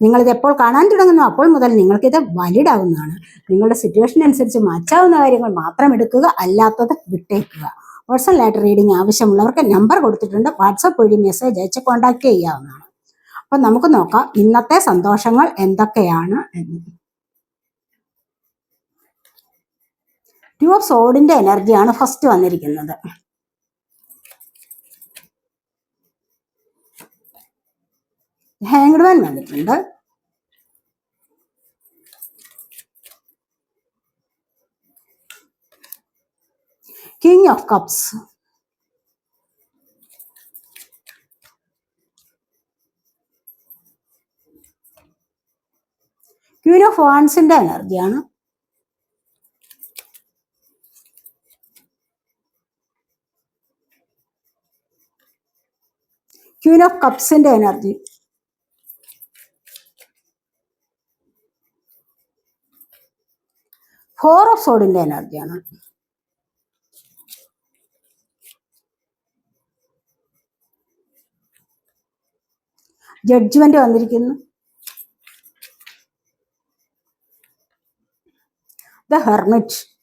നിങ്ങളിത് എപ്പോൾ കാണാൻ തുടങ്ങുന്നു അപ്പോൾ മുതൽ നിങ്ങൾക്കിത് വാലിഡ് ആവുന്നതാണ് നിങ്ങളുടെ സിറ്റുവേഷൻ അനുസരിച്ച് മാറ്റാവുന്ന കാര്യങ്ങൾ മാത്രം എടുക്കുക അല്ലാത്തത് വിട്ടേക്കുക. പേഴ്സണലായിട്ട് റീഡിംഗ് ആവശ്യമുള്ളവർക്ക് നമ്പർ കൊടുത്തിട്ടുണ്ട് വാട്സപ്പ് വഴി മെസ്സേജ് അയച്ച് കോൺടാക്ട് ചെയ്യാവുന്നതാണ്. അപ്പൊ നമുക്ക് നോക്കാം ഇന്നത്തെ സന്തോഷങ്ങൾ എന്തൊക്കെയാണ് എന്ന് ടു ഓഫ് സോഡിന്റെ എനർജിയാണ് ഫസ്റ്റ് വന്നിരിക്കുന്നത്. ഹാങ്ഡ് മാൻ വന്നിട്ടുണ്ട്. King of cups queen of വാൺസിന്റെ എനർജിയാണ്. ക്യൂൻ ഓഫ് കപ്സിന്റെ എനർജി. ഫോർ ഓഫ് സോഡിന്റെ എനർജിയാണ്. ജഡ്ജ്മെന്റ് വന്നിരിക്കുന്നു. The hermit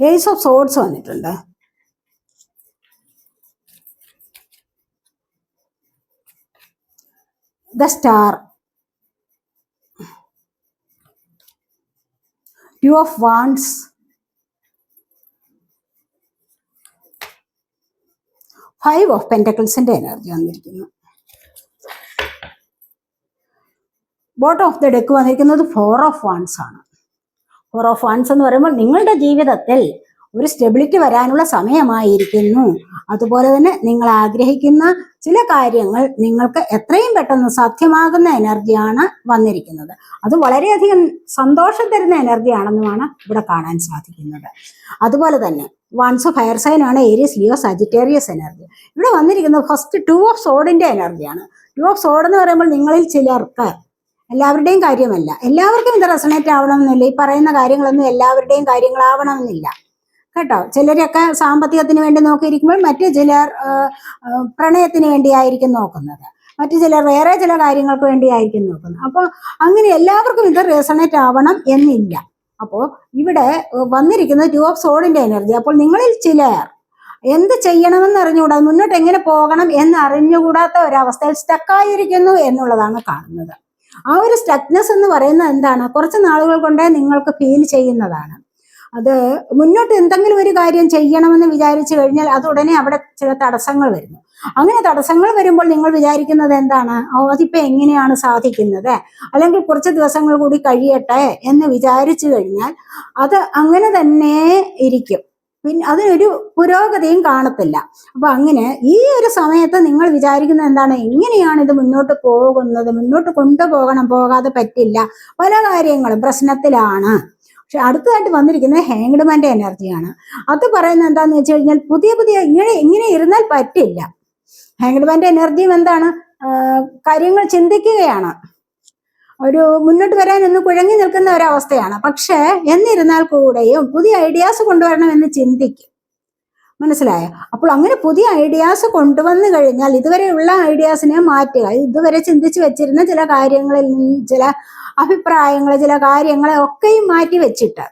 ace of swords വന്നിട്ടുണ്ട്. The star two of wands five of പെന്റക്കിൾസിന്റെ energy വന്നിരിക്കുന്നു. ബോട്ടം ഓഫ് ദ ഡെക്ക് വന്നിരിക്കുന്നത് ഫോർ ഓഫ് വാൺസ് ആണ്. Four of wands എന്ന് പറയുമ്പോൾ നിങ്ങളുടെ ജീവിതത്തിൽ ഒരു സ്റ്റെബിലിറ്റി വരാനുള്ള സമയമായിരിക്കുന്നു. അതുപോലെ തന്നെ നിങ്ങൾ ആഗ്രഹിക്കുന്ന ചില കാര്യങ്ങൾ നിങ്ങൾക്ക് എത്രയും പെട്ടെന്ന് സാധ്യമാകുന്ന എനർജിയാണ് വന്നിരിക്കുന്നത്. അത് വളരെയധികം സന്തോഷം തരുന്ന എനർജി ആണെന്നുമാണ് ഇവിടെ കാണാൻ സാധിക്കുന്നത്. അതുപോലെ തന്നെ വൺസ് ഫയർ സൈൻ ആണ് ഏരിയസ് ലിയോ സജിറ്റേറിയസ് എനർജി ഇവിടെ വന്നിരിക്കുന്നത് ഫസ്റ്റ് ടു ഓഫ് സോഡിന്റെ എനർജിയാണ് ടു ഓഫ് സോഡ് എന്ന് പറയുമ്പോൾ നിങ്ങളിൽ ചിലർക്ക് എല്ലാവരുടെയും കാര്യമല്ല. എല്ലാവർക്കും ഇത് റെസണേറ്റ് ആവണമെന്നില്ല. ഈ പറയുന്ന കാര്യങ്ങളൊന്നും എല്ലാവരുടെയും കാര്യങ്ങളാവണമെന്നില്ല. കേട്ടോ? ചിലരൊക്കെ സാമ്പത്തികത്തിന് വേണ്ടി നോക്കിയിരിക്കുമ്പോൾ മറ്റു ചിലർ പ്രണയത്തിന് വേണ്ടിയായിരിക്കും നോക്കുന്നത്. മറ്റു ചിലർ വേറെ ചില കാര്യങ്ങൾക്ക് വേണ്ടിയായിരിക്കും നോക്കുന്നത്. അപ്പോൾ അങ്ങനെ എല്ലാവർക്കും ഇത് റെസണേറ്റ് ആവണം എന്നില്ല. അപ്പോൾ ഇവിടെ വന്നിരിക്കുന്നത് ടു ഓഫ് സോഡിന്റെ എനർജി അപ്പോൾ നിങ്ങളിൽ ചിലർ എന്ത് ചെയ്യണമെന്ന് അറിഞ്ഞുകൂടാ? മുന്നോട്ട് എങ്ങനെ പോകണം എന്ന് അറിഞ്ഞുകൂടാത്ത ഒരവസ്ഥയിൽ സ്റ്റക്കായിരിക്കുന്നു എന്നുള്ളതാണ് കാണുന്നത്. ആ ഒരു സ്റ്റക്നെസ് എന്ന് പറയുന്നത് എന്താണ്? കുറച്ച് നാളുകൾ കൊണ്ടേ നിങ്ങൾക്ക് ഫീൽ ചെയ്യുന്നതാണ്. അത് മുന്നോട്ട് എന്തെങ്കിലും ഒരു കാര്യം ചെയ്യണമെന്ന് വിചാരിച്ചു കഴിഞ്ഞാൽ അത് ഉടനെ അവിടെ ചില തടസ്സങ്ങൾ വരുന്നു. അങ്ങനെ തടസ്സങ്ങൾ വരുമ്പോൾ നിങ്ങൾ വിചാരിക്കുന്നത് എന്താണ്? ഓ അതിപ്പോ എങ്ങനെയാണ് സാധിക്കുന്നത്? അല്ലെങ്കിൽ കുറച്ച് ദിവസങ്ങൾ കൂടി കഴിയട്ടെ എന്ന് വിചാരിച്ചു കഴിഞ്ഞാൽ അത് അങ്ങനെ തന്നെ ഇരിക്കും. പിന്നെ അതിനൊരു പുരോഗതിയും കാണത്തില്ല. അപ്പൊ അങ്ങനെ ഈ ഒരു സമയത്ത് നിങ്ങൾ വിചാരിക്കുന്നത് എന്താണ്? എങ്ങനെയാണ് ഇത് മുന്നോട്ട് പോകുന്നത് മുന്നോട്ട് കൊണ്ടുപോകണം പോകാതെ പറ്റില്ല. പല കാര്യങ്ങളും പ്രശ്നത്തിലാണ്. പക്ഷെ അടുത്തതായിട്ട് വന്നിരിക്കുന്നത് ഹാങ്ഡ്മാന്റെ എനർജിയാണ്. അത് പറയുന്നത് എന്താന്ന് വെച്ച് കഴിഞ്ഞാൽ പുതിയ പുതിയ ഇങ്ങനെ ഇങ്ങനെ ഇരുന്നാൽ പറ്റില്ല. ഹാങ്ഡ്മാന്റെ എനർജിയും എന്താണ്? കാര്യങ്ങൾ ചിന്തിക്കുകയാണ്. ഒരു മുന്നോട്ട് വരാൻ ഒന്ന് കുഴങ്ങി നിൽക്കുന്ന ഒരവസ്ഥയാണ്. പക്ഷേ എന്നിരുന്നാൽ കൂടെയും പുതിയ ഐഡിയാസ് കൊണ്ടുവരണമെന്ന് ചിന്തിക്കും. മനസ്സിലായോ? അപ്പോൾ അങ്ങനെ പുതിയ ഐഡിയാസ് കൊണ്ടുവന്നു കഴിഞ്ഞാൽ ഇതുവരെയുള്ള ഐഡിയാസിനെ മാറ്റുക ഇതുവരെ ചിന്തിച്ചു വെച്ചിരുന്ന ചില കാര്യങ്ങളിൽ ചില അഭിപ്രായങ്ങൾ ചില കാര്യങ്ങളെ ഒക്കെയും മാറ്റി വെച്ചിട്ട്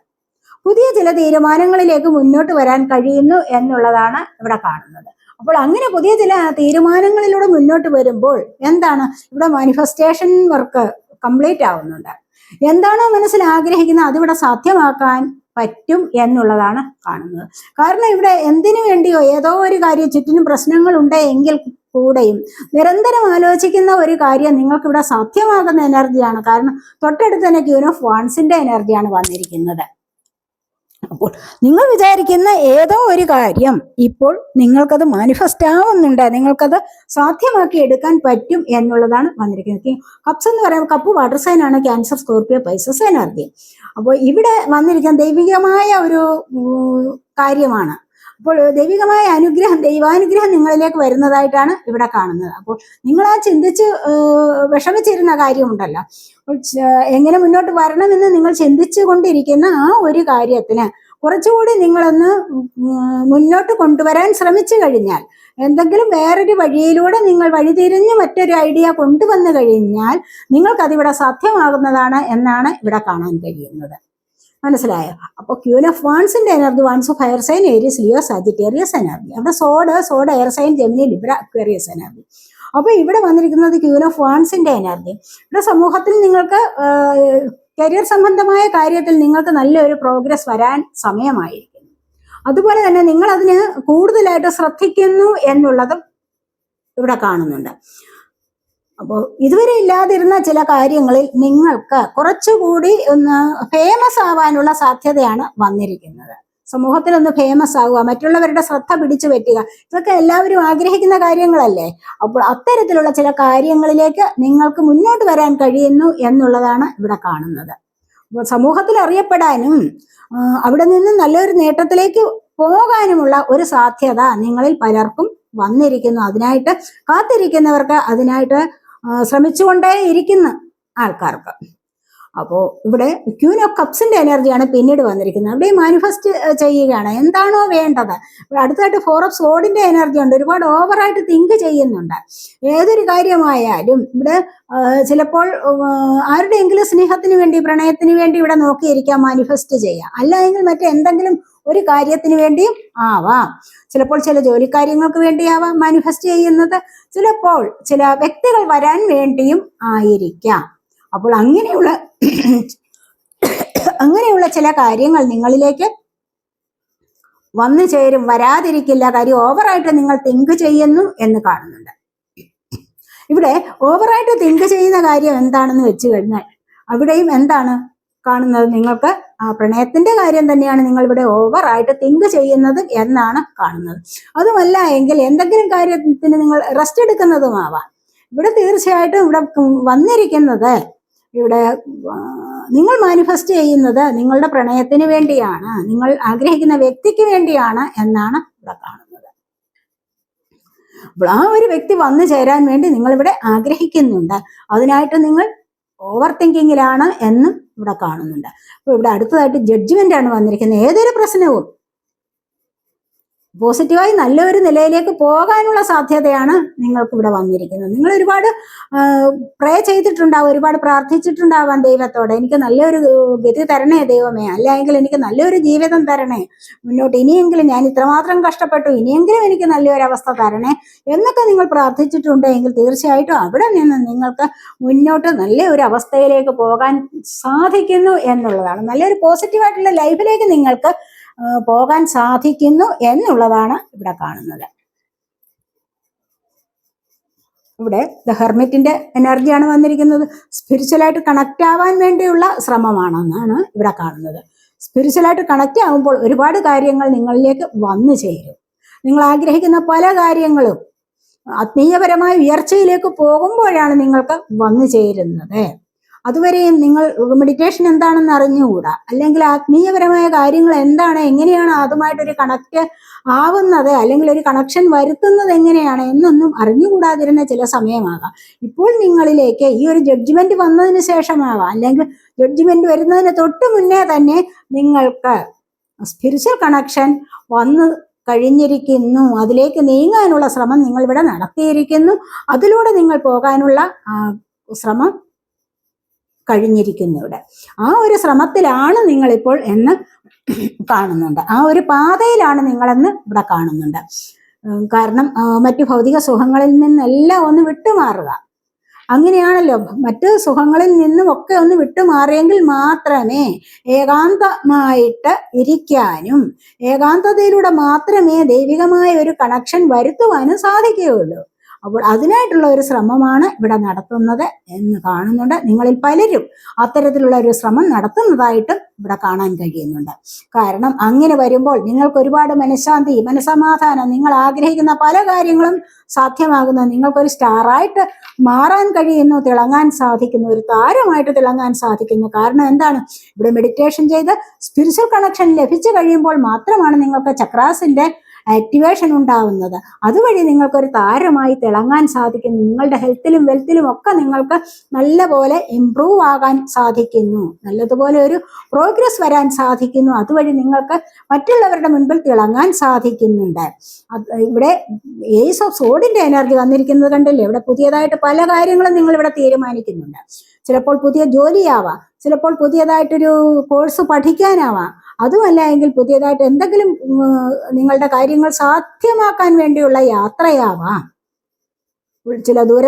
പുതിയ ചില തീരുമാനങ്ങളിലേക്ക് മുന്നോട്ട് വരാൻ കഴിയുന്നു എന്നുള്ളതാണ് ഇവിടെ കാണുന്നത്. അപ്പോൾ അങ്ങനെ പുതിയ ചില തീരുമാനങ്ങളിലൂടെ മുന്നോട്ട് വരുമ്പോൾ എന്താണ്? ഇവിടെ മാനിഫെസ്റ്റേഷൻ വർക്ക് കംപ്ലീറ്റ് ആവുന്നുണ്ട്. എന്താണോ മനസ്സിൽ ആഗ്രഹിക്കുന്നത് അതിവിടെ സാധ്യമാക്കാൻ പറ്റും എന്നുള്ളതാണ് കാണുന്നത്. കാരണം ഇവിടെ എന്തിനു വേണ്ടിയോ ഏതോ ഒരു കാര്യം ചുറ്റിനും പ്രശ്നങ്ങൾ എങ്കിൽ കൂടെയും നിരന്തരം ആലോചിക്കുന്ന ഒരു കാര്യം നിങ്ങൾക്ക് ഇവിടെ സാധ്യമാകുന്ന എനർജിയാണ് കാരണം തൊട്ടടുത്ത് തന്നെ ക്യൂൻ ഓഫ് വാൺസിന്റെ എനർജിയാണ് വന്നിരിക്കുന്നത്. അപ്പോൾ നിങ്ങൾ വിചാരിക്കുന്ന ഏതോ ഒരു കാര്യം ഇപ്പോൾ നിങ്ങൾക്കത് മാനിഫെസ്റ്റ് ആവുന്നുണ്ട്. നിങ്ങൾക്കത് സാധ്യമാക്കി എടുക്കാൻ പറ്റും എന്നുള്ളതാണ് വന്നിരിക്കുന്നത്. കപ്സ് എന്ന് പറയുമ്പോൾ കപ്പ് വാട്ടർ സൈൻ ആണ്. ക്യാൻസർ സ്കോർപ്പിയോ പൈസസ് എനർജി അപ്പോൾ ഇവിടെ വന്നിരിക്കുന്ന ദൈവികമായ ഒരു കാര്യമാണ്. അപ്പോൾ ദൈവികമായ അനുഗ്രഹം ദൈവാനുഗ്രഹം നിങ്ങളിലേക്ക് വരുന്നതായിട്ടാണ് ഇവിടെ കാണുന്നത്. അപ്പോൾ നിങ്ങൾ ആ ചിന്തിച്ച് വിഷമിച്ചിരുന്ന കാര്യമുണ്ടല്ലോ. എങ്ങനെ മുന്നോട്ട് വരണമെന്ന് നിങ്ങൾ ചിന്തിച്ചു കൊണ്ടിരിക്കുന്ന ആ ഒരു കാര്യത്തിന് കുറച്ചുകൂടി നിങ്ങളൊന്ന് മുന്നോട്ട് കൊണ്ടുവരാൻ ശ്രമിച്ചു കഴിഞ്ഞാൽ എന്തെങ്കിലും വേറൊരു വഴിയിലൂടെ നിങ്ങൾ വഴിതിരിഞ്ഞ് മറ്റൊരു ഐഡിയ കൊണ്ടുവന്നു കഴിഞ്ഞാൽ നിങ്ങൾക്കതിവിടെ സാധ്യമാകുന്നതാണ് എന്നാണ് ഇവിടെ കാണാൻ കഴിയുന്നത്. മനസ്സിലായോ? അപ്പോൾ queen of വാൺസിന്റെ energy wands of fire sign Aries Leo Sagittarius energy അവിടെ sword sword air sign Gemini Libra Aquarius energy അപ്പോൾ ഇവിടെ വന്നിരിക്കുന്നത് ക്യൂൻ ഓഫ് വാൺസിന്റെ എനർജി ഇവിടെ സമൂഹത്തിൽ നിങ്ങൾക്ക് കരിയർ സംബന്ധമായ കാര്യത്തിൽ നിങ്ങൾക്ക് നല്ലൊരു പ്രോഗ്രസ് വരാൻ സമയമായിരിക്കും അതുപോലെ തന്നെ നിങ്ങൾ അതിന് കൂടുതലായിട്ട് ശ്രദ്ധിക്കുന്നു എന്നുള്ളതും ഇവിടെ കാണുന്നുണ്ട്. അപ്പോൾ ഇതുവരെ ഇല്ലാതിരുന്ന ചില കാര്യങ്ങളിൽ നിങ്ങൾക്ക് കുറച്ചുകൂടി ഒന്ന് ഫേമസ് ആവാനുള്ള സാധ്യതയാണ് വന്നിരിക്കുന്നത്. സമൂഹത്തിൽ ഒന്ന് ഫേമസ് ആവുക മറ്റുള്ളവരുടെ ശ്രദ്ധ പിടിച്ചു പറ്റുക ഇതൊക്കെ എല്ലാവരും ആഗ്രഹിക്കുന്ന കാര്യങ്ങളല്ലേ? അപ്പോൾ അത്തരത്തിലുള്ള ചില കാര്യങ്ങളിലേക്ക് നിങ്ങൾക്ക് മുന്നോട്ട് വരാൻ കഴിയുന്നു എന്നുള്ളതാണ് ഇവിടെ കാണുന്നത്. അപ്പോൾ സമൂഹത്തിൽ അറിയപ്പെടാനും അവിടെ നിന്ന് നല്ലൊരു നേട്ടത്തിലേക്ക് പോകാനുമുള്ള ഒരു സാധ്യത നിങ്ങളിൽ പലർക്കും വന്നിരിക്കുന്നു. അതിനായിട്ട് കാത്തിരിക്കുന്നവർക്ക് അതിനായിട്ട് ശ്രമിച്ചുകൊണ്ടേ ഇരിക്കുന്ന ആൾക്കാർക്ക്. അപ്പോൾ ഇവിടെ ക്യൂൻ ഓഫ് കപ്സിന്റെ എനർജിയാണ് പിന്നീട് വന്നിരിക്കുന്നത്. അവിടെ മാനിഫെസ്റ്റ് ചെയ്യുകയാണ്. എന്താണോ വേണ്ടത്? അടുത്തായിട്ട് ഫോർ ഓഫ് സോഡിന്റെ എനർജി ഉണ്ട്. ഒരുപാട് ഓവറായിട്ട് തിങ്ക് ചെയ്യുന്നുണ്ട്. ഏതൊരു കാര്യമായാലും ഇവിടെ ചിലപ്പോൾ ആരുടെയെങ്കിലും സ്നേഹത്തിന് വേണ്ടി പ്രണയത്തിന് വേണ്ടി ഇവിടെ നോക്കിയിരിക്കാം മാനിഫെസ്റ്റ് ചെയ്യാം. അല്ല എങ്കിൽ മറ്റെന്തെങ്കിലും ഒരു കാര്യത്തിന് വേണ്ടിയും ആവാം. ചിലപ്പോൾ ചില ജോലിക്കാര്യങ്ങൾക്ക് വേണ്ടിയാവാം മാനിഫെസ്റ്റ് ചെയ്യുന്നത്. ചിലപ്പോൾ ചില വ്യക്തികൾ വരാൻ വേണ്ടിയും ആയിരിക്കാം. അപ്പോൾ അങ്ങനെയുള്ള അങ്ങനെയുള്ള ചില കാര്യങ്ങൾ നിങ്ങളിലേക്ക് വന്നു ചേരും. വരാതിരിക്കില്ല. കാര്യം ഓവറായിട്ട് നിങ്ങൾ തിങ്ക് ചെയ്യുന്നു എന്ന് കാണുന്നുണ്ട്. ഇവിടെ ഓവറായിട്ട് തിങ്ക് ചെയ്യുന്ന കാര്യം എന്താണെന്ന് വെച്ച് കഴിഞ്ഞാൽ അവിടെയും എന്താണ് കാണുന്നത് നിങ്ങൾക്ക് പ്രണയത്തിന്റെ കാര്യം തന്നെയാണ് നിങ്ങൾ ഇവിടെ ഓവർ ആയിട്ട് തിങ്ക് ചെയ്യുന്നത് എന്നാണ് കാണുന്നത്. അതുമല്ല എങ്കിൽ എന്തെങ്കിലും കാര്യത്തിന് നിങ്ങൾ റെസ്റ്റ് എടുക്കുന്നതുമാവാം ഇവിടെ തീർച്ചയായിട്ടും ഇവിടെ വന്നിരിക്കുന്നത് ഇവിടെ നിങ്ങൾ മാനിഫെസ്റ്റ് ചെയ്യുന്നത് നിങ്ങളുടെ പ്രണയത്തിന് വേണ്ടിയാണ്. നിങ്ങൾ ആഗ്രഹിക്കുന്ന വ്യക്തിക്ക് വേണ്ടിയാണ് എന്നാണ് ഇവിടെ കാണുന്നത്. ആ ഒരു വ്യക്തി വന്നു ചേരാൻ വേണ്ടി നിങ്ങൾ ഇവിടെ ആഗ്രഹിക്കുന്നുണ്ട്. അതിനായിട്ട് നിങ്ങൾ ഓവർ തിങ്കിങ്ങിലാണ് എന്നും ഇവിടെ കാണുന്നുണ്ട്. അപ്പോൾ ഇവിടെ അടുത്തതായിട്ട് ജഡ്ജ്മെന്റ് ആണ് വന്നിരിക്കുന്നത്. ഏതൊരു പ്രശ്നവും പോസിറ്റീവായി നല്ലൊരു നിലയിലേക്ക് പോകാനുള്ള സാധ്യതയാണ് നിങ്ങൾക്ക് ഇവിടെ വന്നിരിക്കുന്നത്. നിങ്ങൾ ഒരുപാട് പ്രേ ചെയ്തിട്ടുണ്ടാവും ഒരുപാട് പ്രാർത്ഥിച്ചിട്ടുണ്ടാവാം ദൈവത്തോടെ. എനിക്ക് നല്ലൊരു ഗതി തരണേ ദൈവമേ. അല്ലെങ്കിൽ എനിക്ക് നല്ലൊരു ജീവിതം തരണേ. മുന്നോട്ട് ഇനിയെങ്കിലും ഞാൻ ഇത്രമാത്രം കഷ്ടപ്പെട്ടു ഇനിയെങ്കിലും എനിക്ക് നല്ലൊരു അവസ്ഥ തരണേ എന്നൊക്കെ നിങ്ങൾ പ്രാർത്ഥിച്ചിട്ടുണ്ടെങ്കിൽ തീർച്ചയായിട്ടും അവിടെ നിന്ന് നിങ്ങൾക്ക് മുന്നോട്ട് നല്ല ഒരു അവസ്ഥയിലേക്ക് പോകാൻ സാധിക്കുന്നു എന്നുള്ളതാണ്. നല്ലൊരു പോസിറ്റീവായിട്ടുള്ള ലൈഫിലേക്ക് നിങ്ങൾക്ക് പോകാൻ സാധിക്കുന്നു എന്നുള്ളതാണ് ഇവിടെ കാണുന്നത്. ഇവിടെ ദ ഹെർമിറ്റിന്റെ എനർജിയാണ് വന്നിരിക്കുന്നത്. സ്പിരിച്വലായിട്ട് കണക്റ്റ് ആവാൻ വേണ്ടിയുള്ള ശ്രമമാണെന്നാണ് ഇവിടെ കാണുന്നത്. സ്പിരിച്വലായിട്ട് കണക്റ്റ് ആകുമ്പോൾ ഒരുപാട് കാര്യങ്ങൾ നിങ്ങളിലേക്ക് വന്നു ചേരും. നിങ്ങൾ ആഗ്രഹിക്കുന്ന പല കാര്യങ്ങളും ആത്മീയപരമായ ഉയർച്ചയിലേക്ക് പോകുമ്പോഴാണ് നിങ്ങൾക്ക് വന്നു ചേരുന്നത്. അതുവരെയും നിങ്ങൾ മെഡിറ്റേഷൻ എന്താണെന്ന് അറിഞ്ഞുകൂടാ? അല്ലെങ്കിൽ ആത്മീയപരമായ കാര്യങ്ങൾ എന്താണ്? എങ്ങനെയാണ് അതുമായിട്ടൊരു കണക്ട് ആവുന്നത്? അല്ലെങ്കിൽ ഒരു കണക്ഷൻ വരുത്തുന്നത് എങ്ങനെയാണ്? എന്നൊന്നും അറിഞ്ഞുകൂടാതിരുന്ന ചില സമയമാകാം. ഇപ്പോൾ നിങ്ങളിലേക്ക് ഈ ഒരു ജഡ്ജ്മെന്റ് വന്നതിന് ശേഷമാകാം. അല്ലെങ്കിൽ ജഡ്ജ്മെന്റ് വരുന്നതിന് തൊട്ട് മുന്നേ തന്നെ നിങ്ങൾക്ക് സ്പിരിച്വൽ കണക്ഷൻ വന്ന് കഴിഞ്ഞിരിക്കുന്നു. അതിലേക്ക് നീങ്ങാനുള്ള ശ്രമം നിങ്ങൾ ഇവിടെ നടത്തിയിരിക്കുന്നു. അതിലൂടെ നിങ്ങൾ പോകാനുള്ള ശ്രമം കഴിഞ്ഞിരിക്കുന്നു ഇവിടെ ആ ഒരു ശ്രമത്തിലാണ് നിങ്ങളിപ്പോൾ എന്ന് കാണുന്നുണ്ട്. ആ ഒരു പാതയിലാണ് നിങ്ങളെന്ന് ഇവിടെ കാണുന്നുണ്ട്. കാരണം മറ്റു ഭൗതിക സുഖങ്ങളിൽ നിന്നെല്ലാം ഒന്ന് വിട്ടുമാറുക. അങ്ങനെയാണല്ലോ മറ്റ് സുഖങ്ങളിൽ നിന്നും ഒക്കെ ഒന്ന് വിട്ടുമാറിയെങ്കിൽ മാത്രമേ ഏകാന്തമായിട്ട് ഇരിക്കാനും ഏകാന്തതയിലൂടെ മാത്രമേ ദൈവികമായ ഒരു കണക്ഷൻ വരുത്തുവാനും സാധിക്കുകയുള്ളൂ. അപ്പോൾ അതിനായിട്ടുള്ള ഒരു ശ്രമമാണ് ഇവിടെ നടത്തുന്നത് എന്ന് കാണുന്നുണ്ട്. നിങ്ങളിൽ പലരും അത്തരത്തിലുള്ള ഒരു ശ്രമം നടത്തുന്നതായിട്ടും ഇവിടെ കാണാൻ കഴിയുന്നുണ്ട്. കാരണം അങ്ങനെ വരുമ്പോൾ നിങ്ങൾക്ക് ഒരുപാട് മനഃശാന്തി മനസമാധാനം നിങ്ങൾ ആഗ്രഹിക്കുന്ന പല കാര്യങ്ങളും സാധ്യമാകുന്ന നിങ്ങൾക്കൊരു സ്റ്റാറായിട്ട് മാറാൻ കഴിയുന്നു തിളങ്ങാൻ സാധിക്കുന്നു ഒരു താരമായിട്ട് തിളങ്ങാൻ സാധിക്കുന്നു. കാരണം എന്താണ്? ഇവിടെ മെഡിറ്റേഷൻ ചെയ്ത് സ്പിരിച്വൽ കണക്ഷൻ ലഭിച്ചു കഴിയുമ്പോൾ മാത്രമാണ് നിങ്ങൾക്ക് ചക്രാസിന്റെ ആക്ടിവേഷൻ ഉണ്ടാവുന്നത്. അതുവഴി നിങ്ങൾക്കൊരു താരമായി തിളങ്ങാൻ സാധിക്കും നിങ്ങളുടെ ഹെൽത്തിലും വെൽത്തിലും ഒക്കെ നിങ്ങൾക്ക് നല്ലപോലെ ഇമ്പ്രൂവ് ആകാൻ സാധിക്കുന്നു. നല്ലതുപോലെ ഒരു പ്രോഗ്രസ് വരാൻ സാധിക്കുന്നു. അതുവഴി നിങ്ങൾക്ക് മറ്റുള്ളവരുടെ മുൻപിൽ തിളങ്ങാൻ സാധിക്കുന്നുണ്ട്. ഇവിടെ ഏസ് ഓഫ് സോഡിന്റെ എനർജി വന്നിരിക്കുന്നത് കണ്ടില്ലേ? ഇവിടെ പുതിയതായിട്ട് പല കാര്യങ്ങളും നിങ്ങൾ ഇവിടെ തീരുമാനിക്കുന്നുണ്ട്. ചിലപ്പോൾ പുതിയ ജോലിയാവാം. ചിലപ്പോൾ പുതിയതായിട്ടൊരു കോഴ്സ് പഠിക്കാനാവാം. അതുമല്ല എങ്കിൽ പുതിയതായിട്ട് എന്തെങ്കിലും നിങ്ങളുടെ കാര്യങ്ങൾ സാധ്യമാക്കാൻ വേണ്ടിയുള്ള യാത്രയാവാം. ചില ദൂര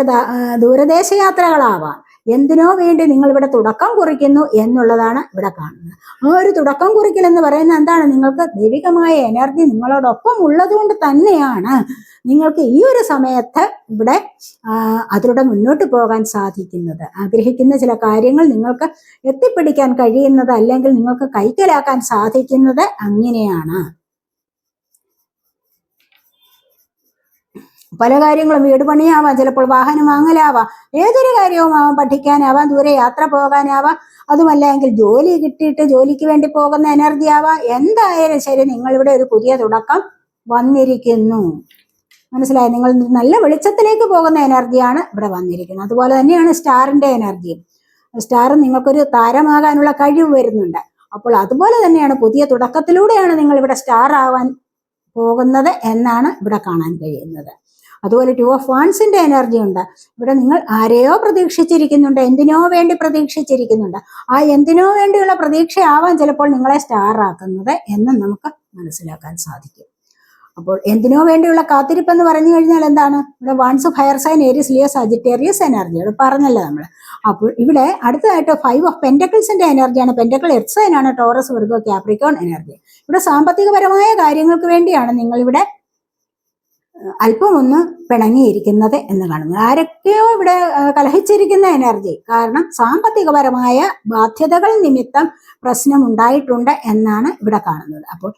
ദൂരദേശ യാത്രകളാവാം എന്തിനോ വേണ്ടി നിങ്ങൾ ഇവിടെ തുടക്കം കുറിക്കുന്നു എന്നുള്ളതാണ് ഇവിടെ കാണുന്നത്. ആ ഒരു തുടക്കം കുറിക്കൽ എന്ന് പറയുന്നത് എന്താണ്? നിങ്ങൾക്ക് ദൈവികമായ എനർജി നിങ്ങളോടൊപ്പം ഉള്ളതുകൊണ്ട് തന്നെയാണ് നിങ്ങൾക്ക് ഈ ഒരു സമയത്ത് ഇവിടെ അതിലൂടെ മുന്നോട്ട് പോകാൻ സാധിക്കുന്നത്. ആഗ്രഹിക്കുന്ന ചില കാര്യങ്ങൾ നിങ്ങൾക്ക് എത്തിപ്പിടിക്കാൻ കഴിയുന്നത് അല്ലെങ്കിൽ നിങ്ങൾക്ക് കൈക്കലാക്കാൻ സാധിക്കുന്നത് അങ്ങനെയാണ്. പല കാര്യങ്ങളും വീട് പണിയാവാം ചിലപ്പോൾ വാഹനം വാങ്ങലാവാം ഏതൊരു കാര്യവും ആവാം പഠിക്കാനാവാം ദൂരെ യാത്ര പോകാനാവാം അതുമല്ല എങ്കിൽ ജോലി കിട്ടിയിട്ട് ജോലിക്ക് വേണ്ടി പോകുന്ന എനർജി ആവാം. എന്തായാലും ശരി നിങ്ങളിവിടെ ഒരു പുതിയ തുടക്കം വന്നിരിക്കുന്നു. മനസ്സിലായി? നിങ്ങൾ നല്ല വെളിച്ചത്തിലേക്ക് പോകുന്ന എനർജിയാണ് ഇവിടെ വന്നിരിക്കുന്നത്. അതുപോലെ തന്നെയാണ് സ്റ്റാറിന്റെ എനർജിയും സ്റ്റാർ നിങ്ങൾക്കൊരു താരമാകാനുള്ള കഴിവ് വരുന്നുണ്ട്. അപ്പോൾ അതുപോലെ തന്നെയാണ് പുതിയ തുടക്കത്തിലൂടെയാണ് നിങ്ങൾ ഇവിടെ സ്റ്റാർ ആവാൻ പോകുന്നത് എന്നാണ് ഇവിടെ കാണാൻ കഴിയുന്നത്. അതുപോലെ ടു ഓഫ് വാൻസിന്റെ എനർജി ഉണ്ട്. ഇവിടെ നിങ്ങൾ ആരെയോ പ്രതീക്ഷിച്ചിരിക്കുന്നുണ്ട് എന്തിനോ വേണ്ടി പ്രതീക്ഷിച്ചിരിക്കുന്നുണ്ട്. ആ എന്തിനോ വേണ്ടിയുള്ള പ്രതീക്ഷയാവാൻ ചിലപ്പോൾ നിങ്ങളെ സ്റ്റാർ ആക്കുന്നത് എന്ന് നമുക്ക് മനസ്സിലാക്കാൻ സാധിക്കും. അപ്പോൾ എന്തിനോ വേണ്ടിയുള്ള കാത്തിരിപ്പ് എന്ന് പറഞ്ഞു കഴിഞ്ഞാൽ എന്താണ്? ഇവിടെ wands fire sign Aries Leo Sagittarius energy ഇവിടെ പറഞ്ഞല്ലോ നമ്മൾ അപ്പോൾ ഇവിടെ അടുത്തതായിട്ട് ഫൈവ് ഓഫ് പെന്റക്കിൾസിന്റെ എനർജിയാണ് പെന്റക്കിൾ എർത്ത് സൈനാണ് ടോറസ് വെർഗോ ക്യാപ്രിക്കോൺ എനർജി ഇവിടെ സാമ്പത്തികപരമായ കാര്യങ്ങൾക്ക് വേണ്ടിയാണ് നിങ്ങൾ ഇവിടെ അല്പം ഒന്ന് പിണങ്ങിയിരിക്കുന്നത് എന്ന് കാണുന്നു ആരൊക്കെയോ ഇവിടെ കലഹിച്ചിരിക്കുന്ന എനർജി കാരണം സാമ്പത്തികപരമായ ബാധ്യതകൾ നിമിത്തം പ്രശ്നം ഉണ്ടായിട്ടുണ്ട് എന്നാണ് ഇവിടെ കാണുന്നത്. അപ്പോൾ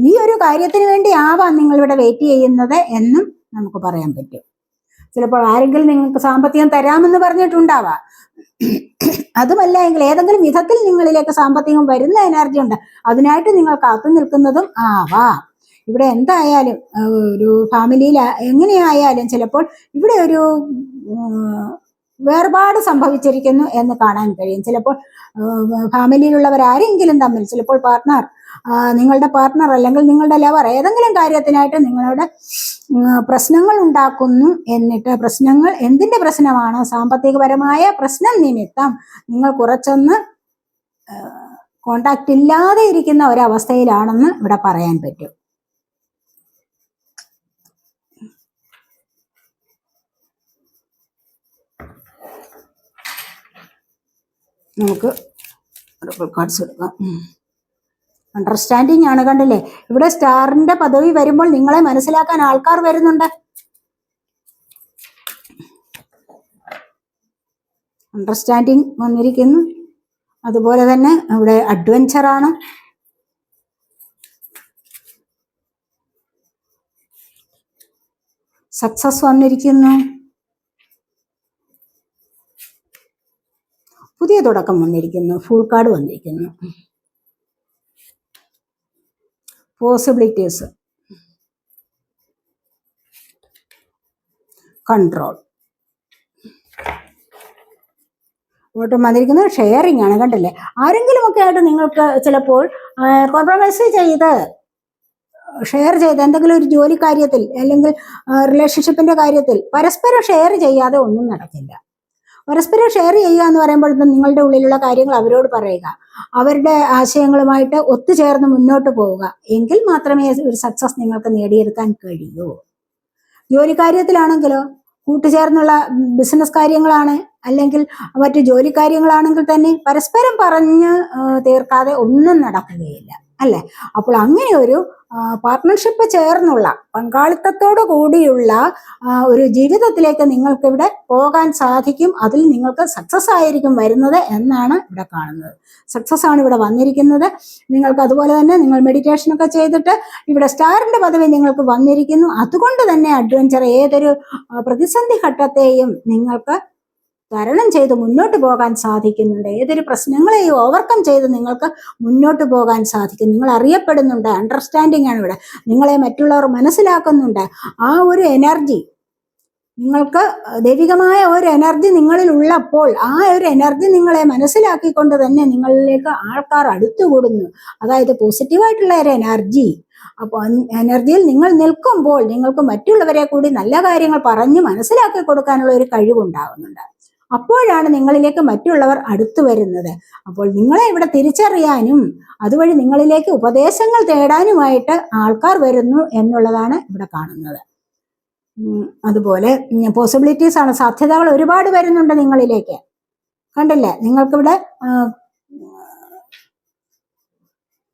ഈ ഒരു കാര്യത്തിന് വേണ്ടി ആവാം നിങ്ങൾ ഇവിടെ വെയിറ്റ് ചെയ്യുന്നത് എന്നും നമുക്ക് പറയാൻ പറ്റും. ചിലപ്പോൾ ആരെങ്കിലും നിങ്ങൾക്ക് സാമ്പത്തികം തരാമെന്ന് പറഞ്ഞിട്ടുണ്ടാവാം. അതുമല്ല എങ്കിൽ ഏതെങ്കിലും വിധത്തിൽ നിങ്ങളിലേക്ക് സാമ്പത്തികം വരുന്ന എനർജി ഉണ്ട്. അതിനായിട്ട് നിങ്ങൾ കാത്തു നിൽക്കുന്നതും ആവാം. ഇവിടെ എന്തായാലും ഒരു ഫാമിലിയിൽ എങ്ങനെയായാലും ചിലപ്പോൾ ഇവിടെ ഒരു വേർപാട് സംഭവിച്ചിരിക്കുന്നു എന്ന് കാണാൻ കഴിയും. ചിലപ്പോൾ ഫാമിലിയിലുള്ളവർ ആരെങ്കിലും തമ്മിൽ ചിലപ്പോൾ പാർട്ട്ണർ നിങ്ങളുടെ പാർട്ട്ണർ അല്ലെങ്കിൽ നിങ്ങളുടെ ലവർ ഏതെങ്കിലും കാര്യത്തിനായിട്ട് നിങ്ങളോട് പ്രശ്നങ്ങൾ ഉണ്ടാക്കുന്നു എന്നിട്ട് പ്രശ്നങ്ങൾ എന്തിന്റെ പ്രശ്നമാണ്? സാമ്പത്തികപരമായ പ്രശ്നം നിമിത്തം നിങ്ങൾ കുറച്ചൊന്ന് കോണ്ടാക്ട് ഇല്ലാതെ ഇരിക്കുന്ന ഒരവസ്ഥയിലാണെന്ന് ഇവിടെ പറയാൻ പറ്റും. നമുക്ക് കാർഡ്സ് എടുക്കാം. അണ്ടർസ്റ്റാൻഡിങ് ആണ് കണ്ടില്ലേ? ഇവിടെ സ്റ്റാറിന്റെ പദവി വരുമ്പോൾ നിങ്ങളെ മനസ്സിലാക്കാൻ ആൾക്കാർ വരുന്നുണ്ട്. അണ്ടർസ്റ്റാൻഡിങ് വന്നിരിക്കുന്നു. അതുപോലെ തന്നെ ഇവിടെ അഡ്വഞ്ചർ ആണ്. സക്സസ് വന്നിരിക്കുന്നു. പുതിയ തുടക്കം വന്നിരിക്കുന്നു. ഫുൾ കാർഡ് വന്നിരിക്കുന്നു. പോസിബിലിറ്റീസ് കൺട്രോൾ ഓട്ടം വന്നിരിക്കുന്നത് ഷെയറിംഗ് ആണ് കണ്ടില്ലേ? ആരെങ്കിലും ഒക്കെ ആയിട്ട് നിങ്ങൾക്ക് ചിലപ്പോൾ കോംപ്രമൈസ് ചെയ്ത് ഷെയർ ചെയ്ത് എന്തെങ്കിലും ഒരു ജോലി കാര്യത്തിൽ അല്ലെങ്കിൽ റിലേഷൻഷിപ്പിന്റെ കാര്യത്തിൽ പരസ്പരം ഷെയർ ചെയ്യാതെ ഒന്നും നടക്കില്ല. പരസ്പരം ഷെയർ ചെയ്യുക എന്ന് പറയുമ്പോഴത്തേക്കും നിങ്ങളുടെ ഉള്ളിലുള്ള കാര്യങ്ങൾ അവരോട് പറയുക. അവരുടെ ആശയങ്ങളുമായിട്ട് ഒത്തുചേർന്ന് മുന്നോട്ട് പോവുക. എങ്കിൽ മാത്രമേ ഒരു സക്സസ് നിങ്ങൾക്ക് നേടിയെടുക്കാൻ കഴിയൂ. ജോലി കാര്യത്തിലാണെങ്കിലോ കൂട്ടുചേർന്നുള്ള ബിസിനസ് കാര്യങ്ങളാണ് അല്ലെങ്കിൽ മറ്റ് ജോലി കാര്യങ്ങളാണെങ്കിൽ തന്നെ പരസ്പരം പറഞ്ഞ് തീർക്കാതെ ഒന്നും നടക്കുകയില്ല. അല്ലെ? അപ്പോൾ അങ്ങനെ ഒരു പാർട്ട്ണർഷിപ്പ് ചേർന്നുള്ള പങ്കാളിത്തത്തോടു കൂടിയുള്ള ഒരു ജീവിതത്തിലേക്ക് നിങ്ങൾക്ക് ഇവിടെ പോകാൻ സാധിക്കും. അതിൽ നിങ്ങൾക്ക് സക്സസ് ആയിരിക്കും വരുന്നത് എന്നാണ് ഇവിടെ കാണുന്നത്. സക്സസ് ആണ് ഇവിടെ വന്നിരിക്കുന്നത്. നിങ്ങൾക്ക് അതുപോലെ തന്നെ നിങ്ങൾ മെഡിറ്റേഷൻ ഒക്കെ ചെയ്തിട്ട് ഇവിടെ സ്റ്റാറിന്റെ പദവി നിങ്ങൾക്ക് വന്നിരിക്കുന്നു. അതുകൊണ്ട് തന്നെ അഡ്വഞ്ചർ ഏതൊരു പ്രതിസന്ധി ഘട്ടത്തെയും നിങ്ങൾക്ക് തരണം ചെയ്ത് മുന്നോട്ട് പോകാൻ സാധിക്കുന്നുണ്ട്. ഏതൊരു പ്രശ്നങ്ങളെയും ഓവർകം ചെയ്ത് നിങ്ങൾക്ക് മുന്നോട്ട് പോകാൻ സാധിക്കും. നിങ്ങൾ അറിയപ്പെടുന്നുണ്ട് അണ്ടർസ്റ്റാൻഡിങ് ആണ് ഇവിടെ. നിങ്ങളെ മറ്റുള്ളവർ മനസ്സിലാക്കുന്നുണ്ട്. ആ ഒരു എനർജി നിങ്ങൾക്ക് ദൈവികമായ ഒരു എനർജി നിങ്ങളിൽ ഉള്ളപ്പോൾ ആ ഒരു എനർജി നിങ്ങളെ മനസ്സിലാക്കിക്കൊണ്ട് തന്നെ നിങ്ങളിലേക്ക് ആൾക്കാർ അടുത്തുകൂടുന്നു. അതായത് പോസിറ്റീവായിട്ടുള്ള ഒരു എനർജി അപ്പോൾ എനർജിയിൽ നിങ്ങൾ നിൽക്കുമ്പോൾ നിങ്ങൾക്ക് മറ്റുള്ളവരെ കൂടി നല്ല കാര്യങ്ങൾ പറഞ്ഞ് മനസ്സിലാക്കി കൊടുക്കാനുള്ള ഒരു കഴിവുണ്ടാകുന്നുണ്ട് അപ്പോഴാണ് നിങ്ങളിലേക്ക് മറ്റുള്ളവർ അടുത്തു വരുന്നത്. അപ്പോൾ നിങ്ങളെ ഇവിടെ തിരിച്ചറിയാനും അതുവഴി നിങ്ങളിലേക്ക് ഉപദേശങ്ങൾ തേടാനുമായിട്ട് ആൾക്കാർ വരുന്നു എന്നുള്ളതാണ് ഇവിടെ കാണുന്നത്. അതുപോലെ പോസിബിലിറ്റീസ് ആണ്. സാധ്യതകൾ ഒരുപാട് വരുന്നുണ്ട് നിങ്ങളിലേക്ക്. കണ്ടില്ലേ? നിങ്ങൾക്കിവിടെ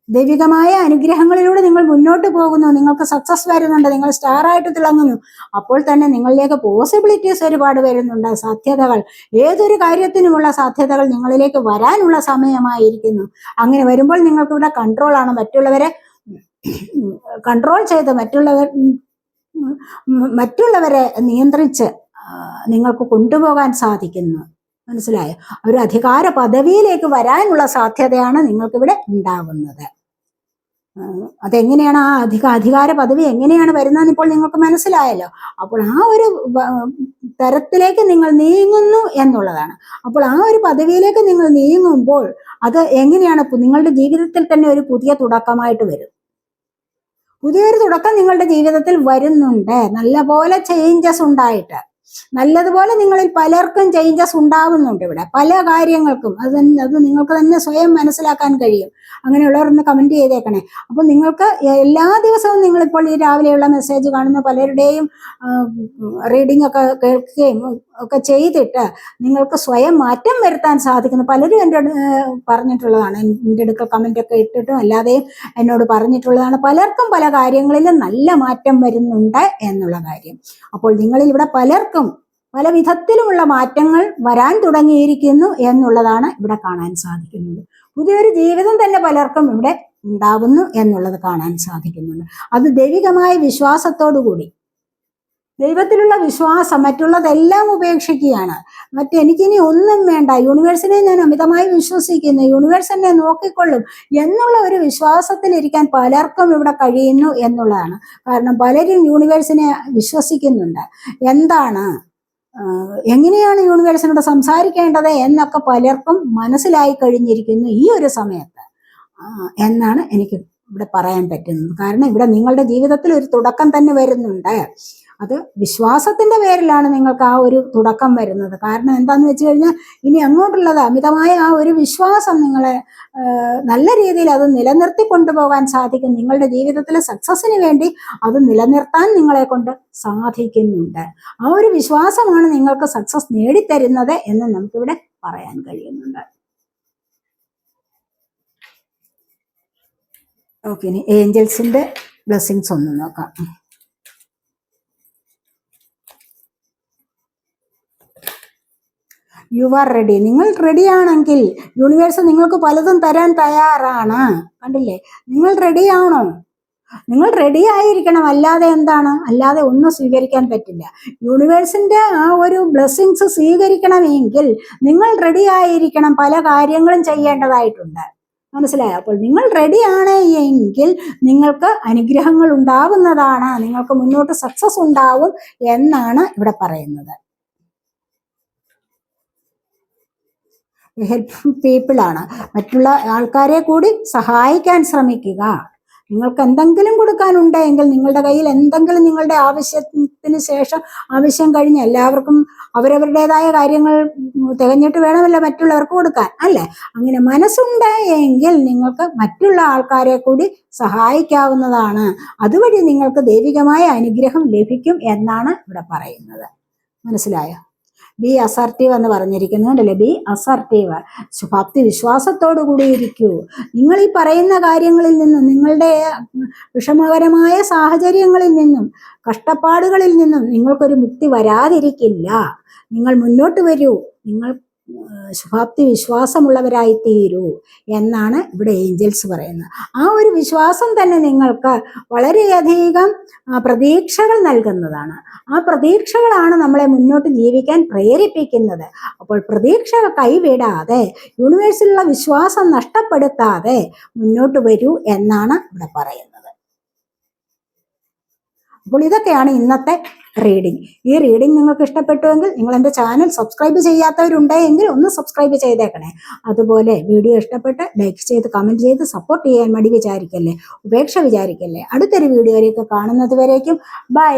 ദൈവികമായ അനുഗ്രഹങ്ങളിലൂടെ നിങ്ങൾ മുന്നോട്ട് പോകുന്നു. നിങ്ങൾക്ക് സക്സസ് വരുന്നുണ്ട്. നിങ്ങൾ സ്റ്റാർ ആയിട്ട് തിളങ്ങുന്നു. അപ്പോൾ തന്നെ നിങ്ങളിലേക്ക് പോസിബിലിറ്റീസ് ഒരുപാട് വരുന്നുണ്ട്. സാധ്യതകൾ. ഏതൊരു കാര്യത്തിനുമുള്ള സാധ്യതകൾ നിങ്ങളിലേക്ക് വരാനുള്ള സമയമായിരിക്കുന്നു. അങ്ങനെ വരുമ്പോൾ നിങ്ങൾക്ക് ഇവിടെ കൺട്രോൾ ആണ്. മറ്റുള്ളവരെ കൺട്രോൾ ചെയ്ത് മറ്റുള്ളവർ മറ്റുള്ളവരെ നിയന്ത്രിച്ച് നിങ്ങൾക്ക് കൊണ്ടുപോകാൻ സാധിക്കുന്നു. മനസ്സിലായോ? ഒരു അധികാര പദവിയിലേക്ക് വരാനുള്ള സാധ്യതയാണ് നിങ്ങൾക്കിവിടെ ഉണ്ടാവുന്നത്. അതെങ്ങനെയാണ് ആ അധിക അധികാര പദവി എങ്ങനെയാണ് വരുന്നതെന്ന് ഇപ്പോൾ നിങ്ങൾക്ക് മനസ്സിലായല്ലോ. അപ്പോൾ ആ ഒരു തരത്തിലേക്ക് നിങ്ങൾ നീങ്ങുന്നു എന്നുള്ളതാണ്. അപ്പോൾ ആ ഒരു പദവിയിലേക്ക് നിങ്ങൾ നീങ്ങുമ്പോൾ അത് എങ്ങനെയാണ് നിങ്ങളുടെ ജീവിതത്തിൽ തന്നെ ഒരു പുതിയ തുടക്കമായിട്ട് വരും. പുതിയൊരു തുടക്കം നിങ്ങളുടെ ജീവിതത്തിൽ വരുന്നുണ്ട്. നല്ല പോലെ ചേഞ്ചസ് ഉണ്ടായിട്ട്. നല്ലതുപോലെ നിങ്ങളിൽ പലർക്കും ചേഞ്ചസ് ഉണ്ടാവുന്നുണ്ട് ഇവിടെ. പല കാര്യങ്ങൾക്കും. അത് അത് നിങ്ങൾക്ക് തന്നെ സ്വയം മനസ്സിലാക്കാൻ കഴിയും. അങ്ങനെയുള്ളവരൊന്ന് കമന്റ് ചെയ്തേക്കണേ. അപ്പോൾ നിങ്ങൾക്ക് എല്ലാ ദിവസവും നിങ്ങളിപ്പോൾ ഈ രാവിലെയുള്ള മെസ്സേജ് കാണുന്ന പലരുടെയും റീഡിംഗ് ഒക്കെ കേൾക്കുകയും ഒക്കെ ചെയ്തിട്ട് നിങ്ങൾക്ക് സ്വയം മാറ്റം വരുത്താൻ സാധിക്കുന്നു. പലരും എന്റെ പറഞ്ഞിട്ടുള്ളതാണ്. എന്റെ അടുക്കൽ കമന്റ് ഒക്കെ ഇട്ടിട്ടും അല്ലാതെയും എന്നോട് പറഞ്ഞിട്ടുള്ളതാണ്. പലർക്കും പല കാര്യങ്ങളിലും നല്ല മാറ്റം വരുന്നുണ്ട് എന്നുള്ള കാര്യം. അപ്പോൾ നിങ്ങളിൽ ഇവിടെ പലർക്കും പല വിധത്തിലുമുള്ള മാറ്റങ്ങൾ വരാൻ തുടങ്ങിയിരിക്കുന്നു എന്നുള്ളതാണ് ഇവിടെ കാണാൻ സാധിക്കുന്നത്. പുതിയൊരു ജീവിതം തന്നെ പലർക്കും ഇവിടെ ഉണ്ടാകുന്നു എന്നുള്ളത് കാണാൻ സാധിക്കുന്നുണ്ട്. അത് ദൈവികമായ വിശ്വാസത്തോടു കൂടി ദൈവത്തിലുള്ള വിശ്വാസം മറ്റുള്ളതെല്ലാം ഉപേക്ഷിക്കുകയാണ്. മറ്റെനിക്കിനി ഒന്നും വേണ്ട യൂണിവേഴ്സിനെ ഞാൻ അമിതമായി വിശ്വസിക്കുന്നു യൂണിവേഴ്സ് എന്നെ നോക്കിക്കൊള്ളും എന്നുള്ള ഒരു വിശ്വാസത്തിലിരിക്കാൻ പലർക്കും ഇവിടെ കഴിയുന്നു എന്നുള്ളതാണ്. കാരണം പലരും യൂണിവേഴ്സിനെ വിശ്വസിക്കുന്നുണ്ട്. എന്താണ്? എങ്ങനെയാണ് യൂണിവേഴ്സിനോട് സംസാരിക്കേണ്ടത് എന്നൊക്കെ പലർക്കും മനസ്സിലായി കഴിഞ്ഞിരിക്കുന്നു ഈ ഒരു സമയത്ത്. എന്നാണ് എനിക്ക് ഇവിടെ പറയാൻ പറ്റുന്നത്. കാരണം ഇവിടെ നിങ്ങളുടെ ജീവിതത്തിൽ ഒരു തുടക്കം തന്നെ വരുന്നുണ്ട്. അത് വിശ്വാസത്തിന്റെ പേരിലാണ് നിങ്ങൾക്ക് ആ ഒരു തുടക്കം വരുന്നത്. കാരണം എന്താന്ന് വെച്ച് കഴിഞ്ഞാൽ ഇനി അങ്ങോട്ടുള്ളത് അമിതമായ ആ ഒരു വിശ്വാസം നിങ്ങളെ നല്ല രീതിയിൽ അത് നിലനിർത്തി കൊണ്ടുപോകാൻ സാധിക്കും. നിങ്ങളുടെ ജീവിതത്തിലെ സക്സസിന് വേണ്ടി അത് നിലനിർത്താൻ നിങ്ങളെ കൊണ്ട് സാധിക്കുന്നുണ്ട്. ആ ഒരു വിശ്വാസമാണ് നിങ്ങൾക്ക് സക്സസ് നേടിത്തരുന്നത് എന്ന് നമുക്കിവിടെ പറയാൻ കഴിയുന്നുണ്ട്. ഓക്കെ ഇനി ഏഞ്ചൽസിന്റെ ബ്ലെസ്സിങ്സ് ഒന്ന് നോക്കാം. യു ആർ റെഡി നിങ്ങൾ റെഡി ആണെങ്കിൽ യൂണിവേഴ്സ് നിങ്ങൾക്ക് പലതും തരാൻ തയ്യാറാണ്. കണ്ടില്ലേ? നിങ്ങൾ റെഡി ആണോ? നിങ്ങൾ റെഡി ആയിരിക്കണം. അല്ലാതെ എന്താണ്? അല്ലാതെ ഒന്നും സ്വീകരിക്കാൻ പറ്റില്ല. യൂണിവേഴ്സിന്റെ ആ ഒരു ബ്ലെസ്സിങ്സ് സ്വീകരിക്കണമെങ്കിൽ നിങ്ങൾ റെഡി ആയിരിക്കണം. പല കാര്യങ്ങളും ചെയ്യേണ്ടതായിട്ടുണ്ട്. മനസ്സിലായോ? അപ്പോൾ നിങ്ങൾ റെഡി ആണ് എങ്കിൽ നിങ്ങൾക്ക് അനുഗ്രഹങ്ങൾ ഉണ്ടാവുന്നതാണ്. നിങ്ങൾക്ക് മുന്നോട്ട് സക്സസ് ഉണ്ടാവും എന്നാണ് ഇവിടെ പറയുന്നത്. ഹെൽപ്പ് പീപ്പിൾ ആണ്. മറ്റുള്ള ആൾക്കാരെ കൂടി സഹായിക്കാൻ ശ്രമിക്കുക. നിങ്ങൾക്ക് എന്തെങ്കിലും കൊടുക്കാനുണ്ടെങ്കിൽ നിങ്ങളുടെ കയ്യിൽ എന്തെങ്കിലും നിങ്ങളുടെ ആവശ്യത്തിന് ശേഷം ആവശ്യം കഴിഞ്ഞ് എല്ലാവർക്കും അവരവരുടേതായ കാര്യങ്ങൾ തികഞ്ഞിട്ട് വേണമല്ലോ മറ്റുള്ളവർക്ക് കൊടുക്കാൻ അല്ലേ? അങ്ങനെ മനസ്സുണ്ടെങ്കിൽ നിങ്ങൾക്ക് മറ്റുള്ള ആൾക്കാരെ കൂടി സഹായിക്കാവുന്നതാണ്. അതുവഴി നിങ്ങൾക്ക് ദൈവികമായ അനുഗ്രഹം ലഭിക്കും എന്നാണ് ഇവിടെ പറയുന്നത്. മനസ്സിലായോ? ബി അസർട്ടീവ് എന്ന് പറഞ്ഞിരിക്കുന്നുണ്ടല്ലേ ബി അസർട്ടീവ്. ഭക്തി വിശ്വാസത്തോടു കൂടിയിരിക്കൂ. നിങ്ങൾ ഈ പറയുന്ന കാര്യങ്ങളിൽ നിന്നും നിങ്ങളുടെ വിഷമകരമായ സാഹചര്യങ്ങളിൽ നിന്നും കഷ്ടപ്പാടുകളിൽ നിന്നും നിങ്ങൾക്കൊരു മുക്തി വരാതിരിക്കില്ല. നിങ്ങൾ മുന്നോട്ട് വരൂ. നിങ്ങൾ ശുഭാപ്തി വിശ്വാസമുള്ളവരായി തീരൂ എന്നാണ് ഇവിടെ ഏഞ്ചൽസ് പറയുന്നത്. ആ ഒരു വിശ്വാസം തന്നെ നിങ്ങൾക്ക് വളരെയധികം പ്രതീക്ഷകൾ നൽകുന്നതാണ്. ആ പ്രതീക്ഷകളാണ് നമ്മളെ മുന്നോട്ട് ജീവിക്കാൻ പ്രേരിപ്പിക്കുന്നത്. അപ്പോൾ പ്രതീക്ഷ കൈവിടാതെ യൂണിവേഴ്സിലുള്ള വിശ്വാസം നഷ്ടപ്പെടുത്താതെ മുന്നോട്ട് വരൂ എന്നാണ് ഇവിടെ പറയുന്നത്. അപ്പോൾ ഇതൊക്കെയാണ് ഇന്നത്തെ റീഡിംഗ് ഈ റീഡിംഗ് നിങ്ങൾക്ക് ഇഷ്ടപ്പെട്ടുവെങ്കിൽ നിങ്ങൾ എന്റെ ചാനൽ സബ്സ്ക്രൈബ് ചെയ്യാത്തവരുണ്ടെങ്കിൽ ഒന്ന് സബ്സ്ക്രൈബ് ചെയ്തേക്കണേ. അതുപോലെ വീഡിയോ ഇഷ്ടപ്പെട്ട് ലൈക്ക് ചെയ്ത് കമന്റ് ചെയ്ത് സപ്പോർട്ട് ചെയ്യാൻ മടി വിചാരിക്കല്ലേ? ഉപേക്ഷ വിചാരിക്കല്ലേ? അടുത്തൊരു വീഡിയോയിലേക്ക് കാണുന്നത് വരേക്കും. ബൈ